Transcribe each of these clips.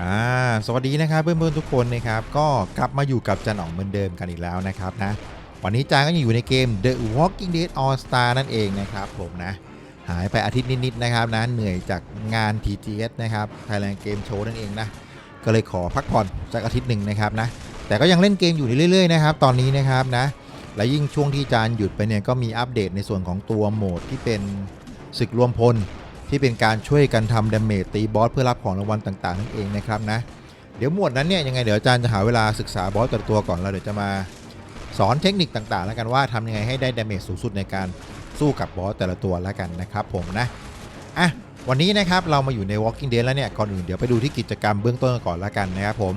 อ่าสวัสดีนะครับเพื่อนๆทุกคนนะครับก็กลับมาอยู่กับจันอ๋องเหมือนเดิมกันอีกแล้วนะครับนะวันนี้จางก็ยังอยู่ในเกม The Walking Dead All Star นั่นเองนะครับผมนะหายไปอาทิตย์นิดๆนะครับนะเหนื่อยจากงาน TGS นะครับ Thailand Game Show นั่นเองนะก็เลยขอพักผ่อนสักอาทิตย์หนึ่งนะครับนะแต่ก็ยังเล่นเกมอยู่เรื่อยๆนะครับตอนนี้นะครับนะและยิ่งช่วงที่จานหยุดไปเนี่ยก็มีอัปเดตในส่วนของตัวโหมดที่เป็นศึกรวมพล ที่เป็นการช่วยกันทำดาเมจตีบอสเพื่อรับของรางวัลต่างๆนั่นเองนะครับนะเดี๋ยวหมวดนั้นเนี่ยยังไงเดี๋ยวอาจารย์จะหาเวลาศึกษาบอสแต่ละตัวก่อนแล้วเดี๋ยวจะมาสอนเทคนิคต่างๆ แล้วกันว่าทำยังไงให้ได้ดาเมจสูงสุดในการสู้กับบอสแต่ละตัวแล้วกันนะครับผมนะอะวันนี้นะครับเรามาอยู่ใน Walking Dead แล้วเนี่ยก่อนอื่นเดี๋ยวไปดูที่กิจกรรมเบื้องต้นก่อนแล้วกันนะครับผม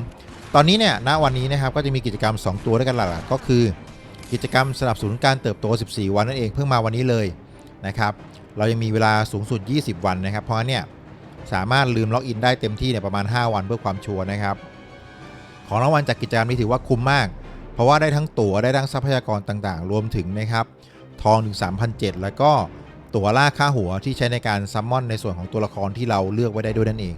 ตอนนี้เนี่ยณวันนี้นะครับก็จะมีกิจกรรม 2 ตัวด้วยกันหลักๆก็คือ กิจกรรมสนับสนุนการเติบโต 14 วันนั่นเองเพิ่งมาวันนี้เลยนะครับ เรายังมีเวลาสูงสุด 20 วันนะครับ เพราะงั้นเนี่ยสามารถลืมล็อกอินได้เต็มที่เนี่ยประมาณ 5 วันเพื่อความชัวร์นะครับ ของรางวัลจากกิจกรรมนี้ถือว่าคุ้มมาก เพราะว่าได้ทั้งตั๋วได้ทั้งทรัพยากรต่างๆ รวมถึงนะครับทองถึง3,007แล้วก็ตั๋วล่าค่าหัวที่ใช้ในการซัมมอนในส่วนของตัวละครที่เราเลือกไว้ได้ด้วยนั่นเอง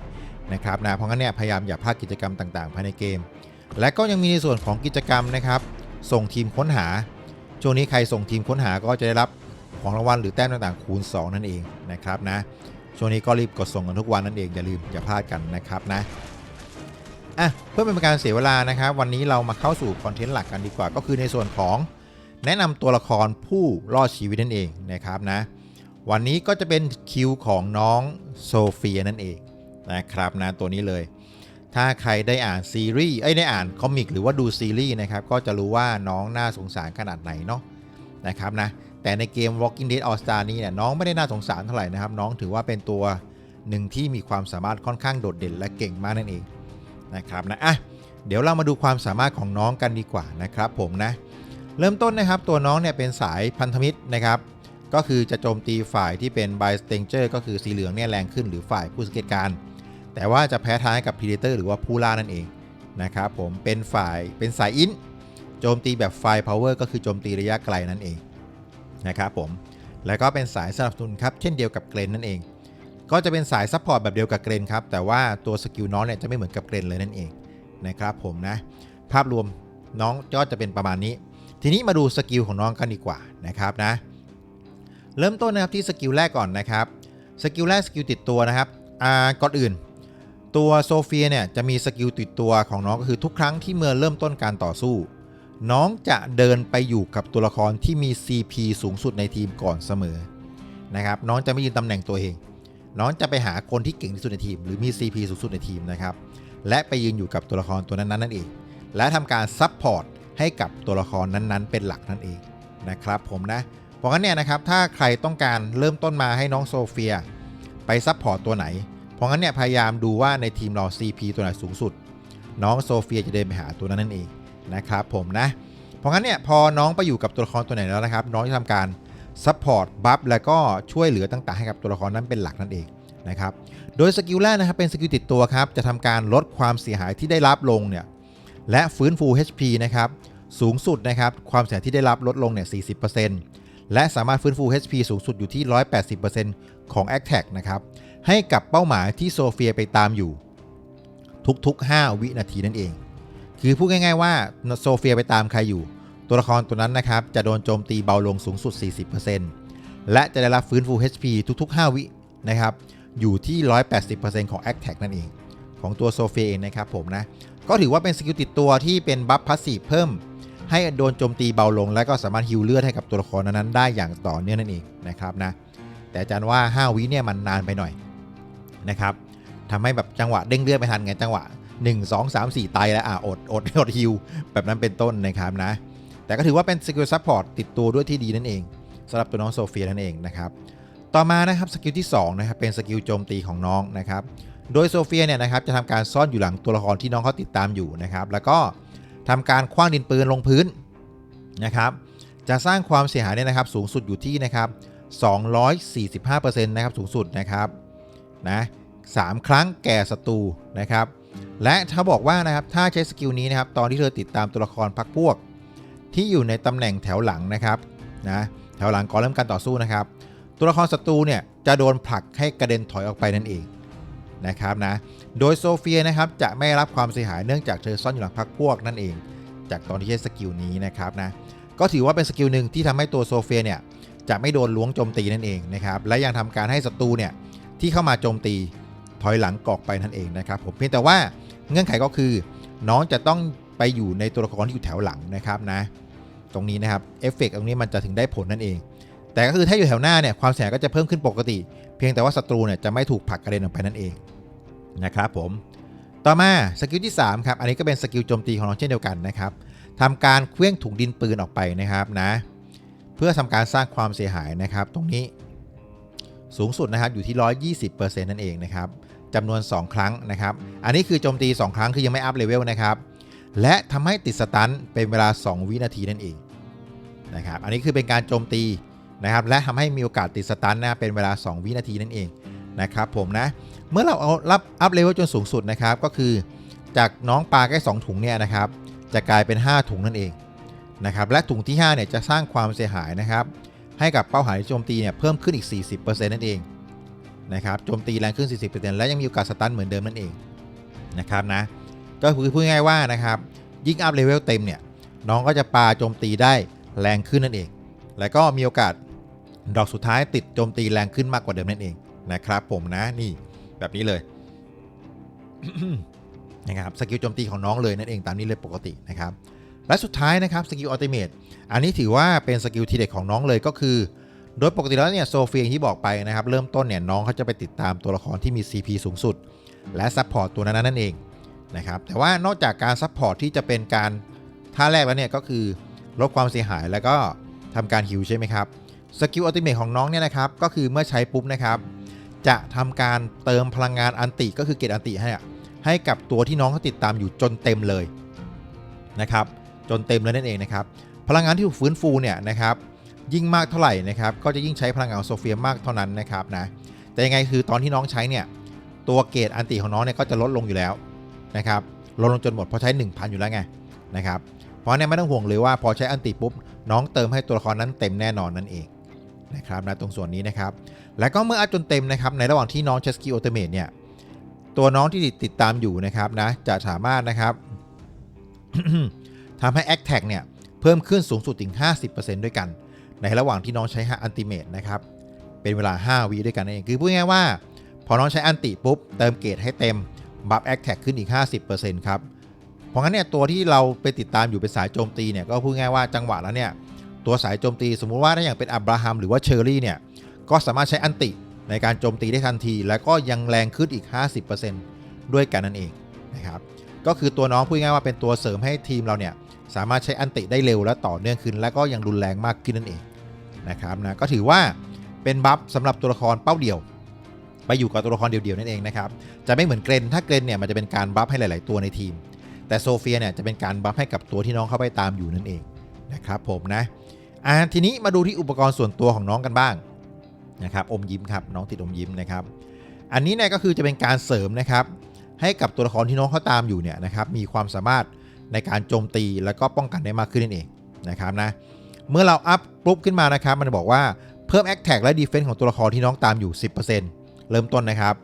นะครับนะเพราะงั้นเนี่ยพยายามอย่าพลาดกิจกรรมต่างๆ ภายในเกม และก็ยังมีในส่วนของกิจกรรมนะครับ ส่งทีมค้นหา ช่วงนี้ใครส่งทีมค้นหาก็จะได้รับ ของรางวัลหรือแต้มต่างๆ คูณ 2 นั่นเองนะครับนะช่วงนี้ก็รีบกดส่งกันทุกวันนั่นเองอย่าลืมอย่าพลาดกันนะครับนะอะเพื่อเป็นการเสียเวลานะครับ วันนี้เรามาเข้าสู่คอนเทนต์หลักกันดีกว่า ก็คือในส่วนของแนะนำตัวละครผู้รอดชีวิตนั่นเองนะครับนะวันนี้ก็จะเป็นคิวของน้องโซเฟียนั่นเองนะครับนะตัวนี้เลย ถ้าใครได้อ่านซีรีส์เอ้ได้อ่านคอมิกหรือว่าดูซีรีส์นะครับก็จะรู้ว่าน้องน่าสงสารขนาดไหนเนาะนะครับนะ แต่ในเกม Walking Dead All Star นี้เนี่ยน้องไม่ได้น่าสงสารเท่าไหร่นะครับ น้องถือว่าเป็นตัวหนึ่งที่มีความสามารถค่อนข้างโดดเด่นและเก่งมากนั่นเองนะครับนะอะเดี๋ยวเรามาดูความสามารถของน้องกันดีกว่านะครับผมนะเริ่มต้นนะครับตัวน้องเนี่ยเป็นสายพันธมิตรนะครับก็คือจะโจมตีฝ่ายที่เป็น by s t a n g e r ก็คือสีเหลืองเนี่ยแรงขึ้นหรือฝ่ายผู้สังเกตการแต่ว่าจะแพ้ท้ายกับ Predator หรือว่าผู้ล่านั่นเองนะครับผมเป็นฝ่ายเป็นสายอินโจมตีแบบไฟ power ก็คือโจมตีระยะไกลนั่นเอง นะครับผม แล้วก็เป็นสายสนับสนุนครับ เช่นเดียวกับเกรนนั่นเอง ก็จะเป็นสายซัพพอร์ตแบบเดียวกับเกรนครับ แต่ว่าตัวสกิลน้องเนี่ยจะไม่เหมือนกับเกรนเลยนั่นเองนะครับผมนะ ภาพรวมน้องยอดจะเป็นประมาณนี้ ทีนี้มาดูสกิลของน้องกันดีกว่านะครับนะ เริ่มต้นนะครับที่สกิลแรกก่อนนะครับ สกิลแรกสกิลติดตัวนะครับอ่าก่อนอื่น ตัวโซเฟียเนี่ยจะมีสกิลติดตัวของน้องก็คือทุกครั้งที่เมื่อเริ่มต้นการต่อสู้ น้องจะเดินไปอยู่กับตัวละครที่มี CP สูงสุดในทีมก่อนเสมอนะครับน้องจะไม่ยืนตำแหน่งตัวเอง น้องจะไปหาคนที่เก่งที่สุดในทีม หรือมี CP สูงสุดในทีมนะครับและไปยืนอยู่กับตัวละครตัวนั้นๆนั่นเอง และทำการซับพอร์ตให้กับตัวละครนั้นๆ เป็นหลักนั่นเองนะครับผมนะเพราะงั้นเนี่ยนะครับถ้าใครต้องการเริ่มต้นมาให้น้องโซเฟีย ไปซับพอร์ตตัวไหน เพราะงั้นเนี่ยพยายามดูว่าในทีมเรา CP ตัวไหนสูงสุด น้องโซเฟียจะเดินไปหาตัวนั้นนั่นเอง นะครับผมนะ เพราะงั้นเนี่ยพอน้องไปอยู่กับตัวละครตัวไหนแล้วนะครับ น้องจะทำการซัพพอร์ตบัฟแล้วก็ช่วยเหลือต่างๆให้กับตัวละครนั้นเป็นหลักนั่นเองนะครับ โดยสกิลแรกนะครับเป็นสกิลติดตัวครับ จะทำการลดความเสียหายที่ได้รับลงเนี่ยและฟื้นฟู HP นะครับสูงสุดนะครับความเสียหายที่ได้รับลดลงเนี่ย40%และสามารถฟื้นฟู HP สูงสุดอยู่ที่ 180%ของ a t t a c นะครับให้กับเป้าหมายที่โซเฟียไปตามอยู่ ทุกๆ 5 วินาทีนั่นเอง คือพูดง่ายๆว่าโซเฟียไปตามใครอยู่ ตัวละครตัวนั้นนะครับจะโดนโจมตีเบาลงสูงสุด 40%และจะได้รับฟื้นฟู HP ทุก ๆ 5 วินะครับอยู่ที่ 180%ของ a t t a c นั่นเอง ของตัวโซเฟียเองนะครับผมนะ ก็ถือว่าเป็นสกิลติดตัวที่เป็นบัฟพาสซีฟเพิ่ม ให้โดนโจมตีเบาลง และก็สามารถฮิวเลือดให้กับตัวละครนั้นๆได้อย่างต่อเนื่องนั่นเองนะครับนะแต่อาจารย์ว่า 5 วิเนี่ยมันนานไปหน่อยนะครับทำให้แบบจังหวะเด้งเลือดไม่ทันไงจังหวะ 1 2 3 4ตายแล้วอะอดอดอดฮิวแบบนั้นเป็นต้นนะครับนะ แต่ก็ถือว่าเป็นสกิลซัพพอร์ตติดตัวด้วยที่ดีนั่นเองสำหรับตัวน้องโซเฟียนั่นเองนะครับต่อมานะครับสกิลที่2นะครับเป็นสกิลโจมตีของน้องนะครับโดยโซเฟียเนี่ยนะครับจะทำการซ่อนอยู่หลังตัวละครที่น้องเขาติดตามอยู่นะครับแล้วก็ทำการคว้างดินปืนลงพื้นนะครับจะสร้างความเสียหายเนี่ยนะครับสูงสุดอยู่ที่นะครับ245%นะครับสูงสุดนะครับนะสามครั้งแก่ศัตรูนะครับ และถ้าบอกว่านะครับถ้าใช้สกิลนี้นะครับตอนที่เธอติดตามตัวละครพักพวก ที่อยู่ในตำแหน่งแถวหลังนะครับนะแถวหลังก่อนเริ่มการต่อสู้นะครับ ตัวละครศัตรูเนี่ยจะโดนผลักให้กระเด็นถอยออกไปนั่นเองนะครับนะโดยโซเฟียนะครับจะไม่รับความเสียหายเนื่องจากเธอซ่อนอยู่หลังพักพวกนั่นเอง จากตอนที่ใช้สกิลนี้นะครับนะก็ถือว่าเป็นสกิลหนึ่งที่ทำให้ตัวโซเฟียเนี่ยจะไม่โดนล้วงโจมตีนั่นเองนะครับและยังทำการให้ศัตรูเนี่ยที่เข้ามาโจมตีถอยหลังกอกไปนั่นเองนะครับผมเพียงแต่ว่า เงื่อนไขก็คือ น้องจะต้องไปอยู่ในตัวละครที่อยู่แถวหลังนะครับนะ ตรงนี้นะครับเอฟเฟกต์ตรงนี้มันจะถึงได้ผลนั่นเอง แต่ก็คือถ้าอยู่แถวหน้าเนี่ยความเสียหายก็จะเพิ่มขึ้นปกติ เพียงแต่ว่าศัตรูเนี่ยจะไม่ถูกผลักกระเด็นออกไปนั่นเองนะครับผมต่อมาสกิลที่3ครับอันนี้ก็เป็นสกิลโจมตีของน้องเช่นเดียวกันนะครับทำการเคลื่องถุงดินปืนออกไปนะครับนะเพื่อทำการสร้างความเสียหายนะครับ ตรงนี้สูงสุดนะครับอยู่ที่ 120%นั่นเองนะครับ จำนวน 2 ครั้งนะครับ อันนี้คือโจมตี 2 ครั้งคือยังไม่อัพเลเวลนะครับ และทำให้ติดสตันเป็นเวลา 2 วินาทีนั่นเองนะครับ อันนี้คือเป็นการโจมตีนะครับ และทำให้มีโอกาสติดสตันนะเป็นเวลา 2 วินาทีนั่นเองนะครับผมนะ เมื่อเราเอารับอัพเลเวลจนสูงสุดนะครับ ก็คือจากน้องปลาแค่2ถุงเนี่ยนะครับ จะกลายเป็น 5 ถุงนั่นเองนะครับ และถุงที่5เนี่ยจะสร้างความเสียหายนะครับ ให้กับเป้าหมายโจมตีเนี่ยเพิ่มขึ้นอีก 40%นั่นเอง นะครับโจมตีแรงขึ้น 40%และยังมีโอกาสสตันเหมือนเดิมนั่นเองนะครับนะก็คือพูดง่ายๆว่านะครับยิ่งอัพเลเวลเต็มเนี่ยน้องก็จะปาโจมตีได้แรงขึ้นนั่นเอง แล้วก็มีโอกาสดอกสุดท้ายติดโจมตีแรงขึ้นมากกว่าเดิมนั่นเองนะครับ ผมนะนี่แบบนี้เลยนะครับสกิลโจมตีของน้องเลยนั่นเองตามนี้เลยปกตินะครับและสุดท้ายนะครับสกิลอัลติเมทอันนี้ถือว่าเป็นสกิลทีเด็ดของน้องเลยก็คือ โดยปกติแล้วเนี่ยโซเฟียที่บอกไปนะครับ เริ่มต้นเนี่ยน้องเขาจะไปติดตามตัวละครที่มี CP สูงสุด และซัพพอร์ตตัวนั้นนั่นเองนะครับแต่ว่านอกจากการซัพพอร์ตที่จะเป็นการท่าแรกแล้วเนี่ยก็คือลดความเสียหายแล้วก็ทำการฮิวใช่ไหมครับสกิลอัลติเมทของน้องเนี่ยนะครับก็คือเมื่อใช้ปุ๊บนะครับจะทำการเติมพลังงานอันติก็คือเกตอันติให้อะให้กับตัวที่น้องเขาติดตามอยู่จนเต็มเลยนะครับจนเต็มเลยนั่นเองนะครับพลังงานที่ถูกฟื้นฟูเนี่ยนะครับ ยิ่งมากเท่าไหร่นะครับก็จะยิ่งใช้พลังงานของโซเฟียมากเท่านั้นนะครับนะแต่ยังไงคือตอนที่น้องใช้เนี่ยตัวเกตอันติของน้องเนี่ยก็จะลดลงอยู่แล้วนะครับลดลงจนหมดเพราะใช้ 1000 อยู่แล้วไงนะครับเพราะเนี่ยไม่ต้องห่วงเลยว่าพอใช้อันติปุ๊บน้องเติมให้ตัวละครนั้นเต็มแน่นอนนั่นเองนะครับนะตรงส่วนนี้นะครับแล้วก็เมื่ออัพจนเต็มนะครับในระหว่างที่น้องเชสกิโอเตเมตเนี่ยตัวน้องที่ติดตามอยู่นะครับนะจะสามารถนะครับทำให้ a c t a g เนี่ยเพิ่มขึ้นสูงสุดถึง 50%ด้วยกัน ในระหว่างที่น้องใช้อันติเมตนะครับ เป็นเวลา 5วิด้วยกันนั่นเอง คือพูดง่ายว่า พอน้องใช้อันติปุ๊บ เติมเกรดให้เต็ม บัฟ a c t a g ขึ้นอีก 50%ครับ เพราะงั้นเนี่ยตัวที่เราไปติดตามอยู่เป็นสายโจมตีเนี่ยก็พูดง่ายว่าจังหวะแล้วเนี่ยตัวสายโจมตีสมมุติว่าถ้าอย่างเป็นอับราฮัมหรือว่าเชอร์รี่เนี่ยก็สามารถใช้อันติในการโจมตีได้ทันที แล้วก็ยังแรงขึ้นอีก 50%ด้วยกันนั่นเองนะครับ ก็คือตัวน้องพูดง่ายว่าเป็นตัวเสริมให้ทีมเราเนี่ยสามารถใช้อันติได้เร็วและต่อเนื่องขึ้น และก็ยังรุนแรงมากขึ้นนั่นเองนะครับนะก็ถือว่าเป็นบัฟสำหรับตัวละครเป้าเดียวไปอยู่กับตัวละครเดียวๆนั่นเองนะครับจะไม่เหมือนเกรนถ้าเกรนเนี่ยมันจะเป็นการบัฟให้หลาย ๆ ตัวในทีม แต่โซเฟียเนี่ยจะเป็นการบัฟให้กับตัวที่น้องเข้าไปตามอยู่นั่นเองนะครับผมนะอ่าทีนี้มาดูที่อุปกรณ์ส่วนตัวของน้องกันบ้างนะครับอมยิ้มครับน้องติดอมยิ้มนะครับ อันนี้เนี่ยก็คือจะเป็นการเสริมนะครับ ให้กับตัวละครที่น้องเขาตามอยู่เนี่ยนะครับมีความสามารถในการโจมตีแล้วก็ป้องกันได้มากขึ้นนั่นเองนะครับนะเมื่อเราอัพปุ๊บขึ้นมานะครับ มันบอกว่าเพิ่ม a t t a c และ Defense ของตัวละครที่น้องตามอยู่ 10%เริ่มต้นนะครับ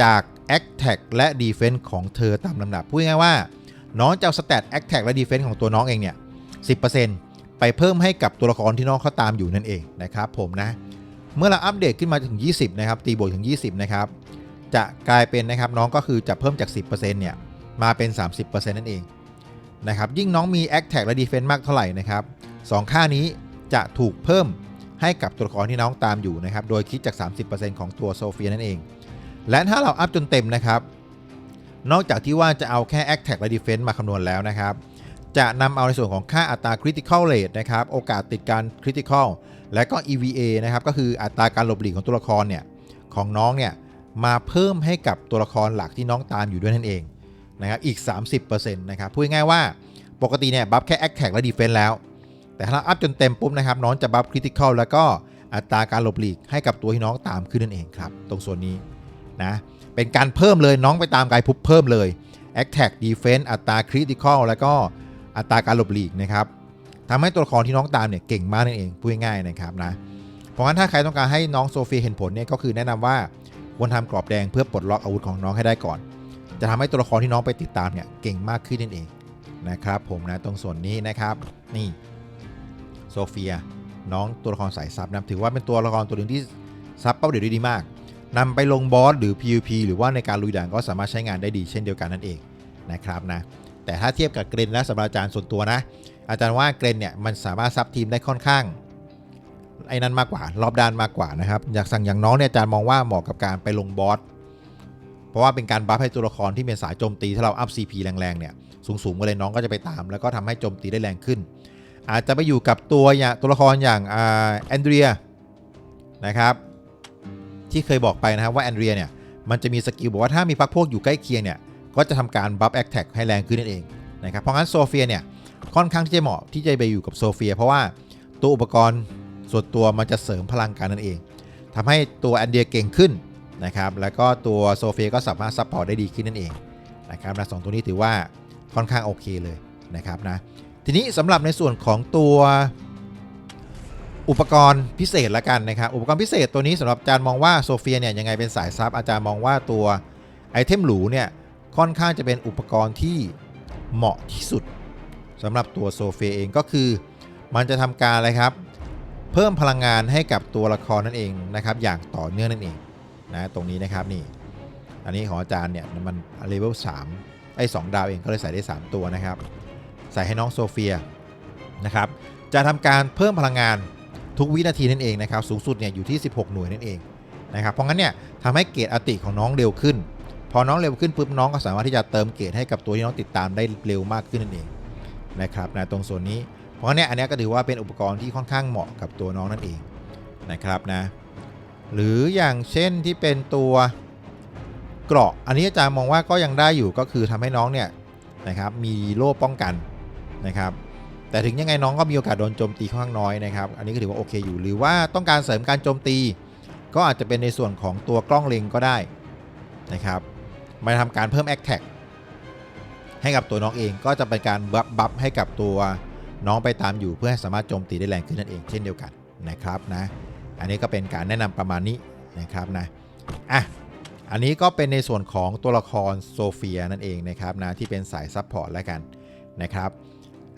จาก a t t a c และ Defense ของเธอตามลำดับพูดง่ายว่า น้องจะเอาสแตท a t t a c และ Defense ของตัวน้องเองเนี่ย10%ไปเพิ่มให้กับตัวละครที่น้องเขาตามอยู่นั่นเองนะครับผมนะเมื่อเราอัปเดตขึ้นมาถึง 20 นะครับ ตีบวกถึง 20 นะครับ จะกลายเป็นนะครับน้องก็คือจะเพิ่มจาก 10%เนี่ยมาเป็น 30%นั่นเองนะครับยิ่งน้องมี a c t a c และ Defense มากเท่าไหร่นะครับสองค่านี้จะถูกเพิ่มให้กับตัวละครที่น้องตามอยู่นะครับโดยคิดจาก 30%ของตัวโซเฟียนั่นเอง และถ้าเราอัพจนเต็มนะครับนอกจากที่ว่าจะเอาแค่ a c t a c และ Defense มาคำนวณแล้วนะครับจะนำเอาในส่วนของค่าอัตรา Critical Rate นะครับโอกาสติดการ Critical และก็ EVA นะครับก็คืออัตราการหลบหลีกของตัวละครเนี่ยของน้องเนี่ย มาเพิ่มให้กับตัวละครหลักที่น้องตามอยู่ด้วยนั่นเองนะครับอีก 30%นะครับพูดง่ายว่าปกติเนี่ยบัฟแค่ Attack และ Defense แล้ว แต่ถ้าเราอัพจนเต็มปุ๊บนะครับน้องจะบัฟ Critical แล้วก็อัตราการหลบหลีกให้กับตัวที่น้องตามขึ้นนั่นเองครับ ตรงส่วนนี้นะเป็นการเพิ่มเลยน้องไปตามไกลปุ๊บเพิ่มเลย Attack Defense อัตรา Critical แล้วก็อัตราการหลบหลีกนะครับทำให้ตัวละครที่น้องตามเนี่ยเก่งมากนั่นเองพูดง่ายนะครับนะเพราะงั้นถ้าใครต้องการให้น้องโซเฟียเห็นผลเนี่ยก็คือแนะนำว่า ควรทำกรอบแดงเพื่อปลดล็อกอาวุธของน้องให้ได้ก่อน จะทำให้ตัวละครที่น้องไปติดตามเนี่ยเก่งมากขึ้นนั่นเองนะครับ ผมนะตรงส่วนนี้นะครับนี่โซเฟียน้องตัวละครสายซับนะถือว่าเป็นตัวละครตัวหนึ่งที่ซับเป้าเดี๋ยวได้ดีมากนำไปลงบอสหรือ PVP หรือว่าในการลุยด่านก็สามารถใช้งานได้ดีเช่นเดียวกันนั่นเองนะครับนะแต่ถ้าเทียบกับเกรนและสำหรับอาจารย์ส่วนตัวนะ อาจารย์ว่าเกรนเนี่ยมันสามารถซับทีมได้ค่อนข้าง ไอ้นั้นมากกว่ารอบด้านมากกว่านะครับ อยากสั่งอย่างน้องเนี่ยอาจารย์มองว่าเหมาะกับการไปลงบอสเพราะว่าเป็นการบัฟให้ตัวละครที่เป็นสายโจมตีถ้าเราอัพ CP แรงๆเนี่ยสูงๆก็เลยน้องก็จะไปตาม แล้วก็ทำให้โจมตีได้แรงขึ้น อาจจะไปอยู่กับตัวอย่างตัวละครอย่างอ่าแอนเดรียนะครับที่เคยบอกไปนะครับว่าแอนเดรียเนี่ยมันจะมีสกิลบอกว่าถ้ามีพักพวกอยู่ใกล้เคียงเนี่ยก็จะทำการบัฟแอคแท็กให้แรงขึ้นนั่นเองนะครับเพราะงั้นโซเฟียเนี่ยค่อนข้างที่จะเหมาะที่จะไปอยู่กับโซเฟีย เพราะว่าตัวอุปกรณ์ ส่วนตัวมันจะเสริมพลังกันนั่นเองทำให้ตัวแอนเดียเก่งขึ้นนะครับแล้วก็ตัวโซเฟียก็สามารถซัพพอร์ตได้ดีขึ้นนั่นเองนะครับนะสองตัวนี้ถือว่าค่อนข้างโอเคเลยนะครับนะทีนี้สำหรับในส่วนของตัวอุปกรณ์พิเศษละกันนะครับอุปกรณ์พิเศษตัวนี้สำหรับอาจารย์มองว่าโซเฟียเนี่ยยังไงเป็นสายซับอาจารย์มองว่าตัวไอเทมหรูเนี่ยค่อนข้างจะเป็นอุปกรณ์ที่เหมาะที่สุดสำหรับตัวโซเฟียเองก็คือ มันจะทำการอะไรครับ เพิ่มพลังงานให้กับตัวละครนั่นเองนะครับ อย่างต่อเนื่องนั่นเองนะตรงนี้นะครับนี่ อันนี้ของอาจารย์เนี่ยมันเลเวล3ไอ้2ดาวเองก็เลยใส่ได้ 3 ตัวนะครับ ใส่ให้น้องโซเฟียนะครับ จะทำการเพิ่มพลังงานทุกวินาทีนั่นเองนะครับ สูงสุดเนี่ยอยู่ที่ 16 หน่วยนั่นเองนะครับ เพราะงั้นเนี่ยทำให้เกรดอติของน้องเร็วขึ้น พอน้องเร็วขึ้นปุ๊บน้องก็สามารถที่จะเติมเกรดให้กับตัวที่น้องติดตามได้เร็วมากขึ้นนั่นเองนะครับนะตรงส่วนนี้ เพราะเนี่ยอันนี้ก็ถือว่าเป็นอุปกรณ์ที่ค่อนข้างเหมาะกับตัวน้องนั่นเองนะครับนะหรืออย่างเช่นที่เป็นตัวเกราะอันนี้อาจารย์มองว่าก็ยังได้อยู่ก็คือทำให้น้องเนี่ยนะครับมีโล่ป้องกันนะครับแต่ถึงยังไงน้องก็มีโอกาสโดนโจมตีค่อนข้างน้อยนะครับ อันนี้ก็ถือว่าโอเคอยู่ หรือว่าต้องการเสริมการโจมตี ก็อาจจะเป็นในส่วนของตัวกล้องเล็งก็ได้นะครับมาทำการเพิ่ม a c t a c ให้กับตัวน้องเองก็จะเป็นการบัฟบัฟให้กับตัว น้องไปตามอยู่เพื่อให้สามารถโจมตีได้แรงขึ้นนั่นเองเช่นเดียวกันนะครับนะอันนี้ก็เป็นการแนะนำประมาณนี้นะครับนะอะอันนี้ก็เป็นในส่วนของตัวละครโซเฟียนั่นเองนะครับนะที่เป็นสายซัพพอร์ตแล้วกันนะครับ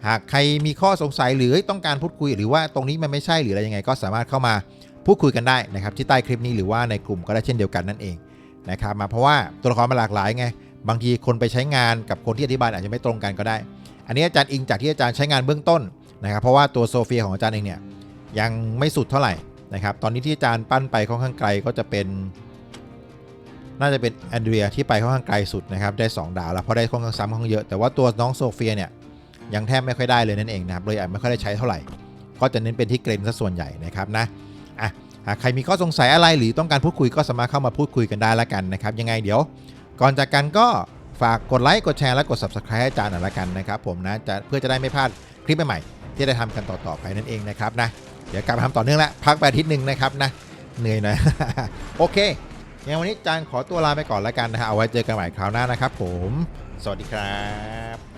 หากใครมีข้อสงสัยหรือต้องการพูดคุยหรือว่าตรงนี้มันไม่ใช่หรืออะไรยังไง ก็สามารถเข้ามาพูดคุยกันได้นะครับที่ใต้คลิปนี้หรือว่าในกลุ่มก็ได้เช่นเดียวกันนั่นเองนะครับมาเพราะว่าตัวละครมันหลากหลายไงบางทีคนไปใช้งานกับคนที่อธิบายอาจจะไม่ตรงกันก็ได้ อันนี้อาจารย์อิงจากที่อาจารย์ใช้งานเบื้องต้นนะครับ เพราะว่าตัวโซเฟียของอาจารย์เองเนี่ยยังไม่สุดเท่าไหร่นะครับ ตอนนี้ที่อาจารย์ปั้นไปค่อนข้างไกลก็จะเป็น น่าจะเป็นแอนเดรียที่ไปค่อนข้างไกลสุดนะครับ ได้ 2 ดาวแล้วเพราะได้ค่อนข้างซ้ำค่อนข้างเยอะ แต่ว่าตัวน้องโซเฟียเนี่ยยังแทบไม่ค่อยได้เลยนั่นเองนะครับเลยอาจไม่ค่อยได้ใช้เท่าไหร่ ก็จะเน้นเป็นที่เกรนซะส่วนใหญ่นะครับนะอะหากใครมีข้อสงสัยอะไรหรือต้องการพูดคุยก็สามารถเข้ามาพูดคุยกันได้ละกันนะครับ ยังไงเดี๋ยว ก่อนจากกันก็ ฝากกดไลค์กดแชร์และกด subscribe ให้อาจารย์หน่อยละกันนะครับผมนะจะเพื่อจะได้ไม่พลาดคลิปใหม่ๆที่ได้ทำกันต่อๆไปนั่นเองนะครับนะเดี๋ยวกลับมาทำต่อเนื่องละพักไปอาทิตย์หนึ่งนะครับนะเหนื่อยหน่อยโอเคงั้นวันนี้อาจารย์ขอตัวลาไปก่อนละกันนะฮะเอาไว้เจอกันใหม่คราวหน้านะครับผม สวัสดีครับ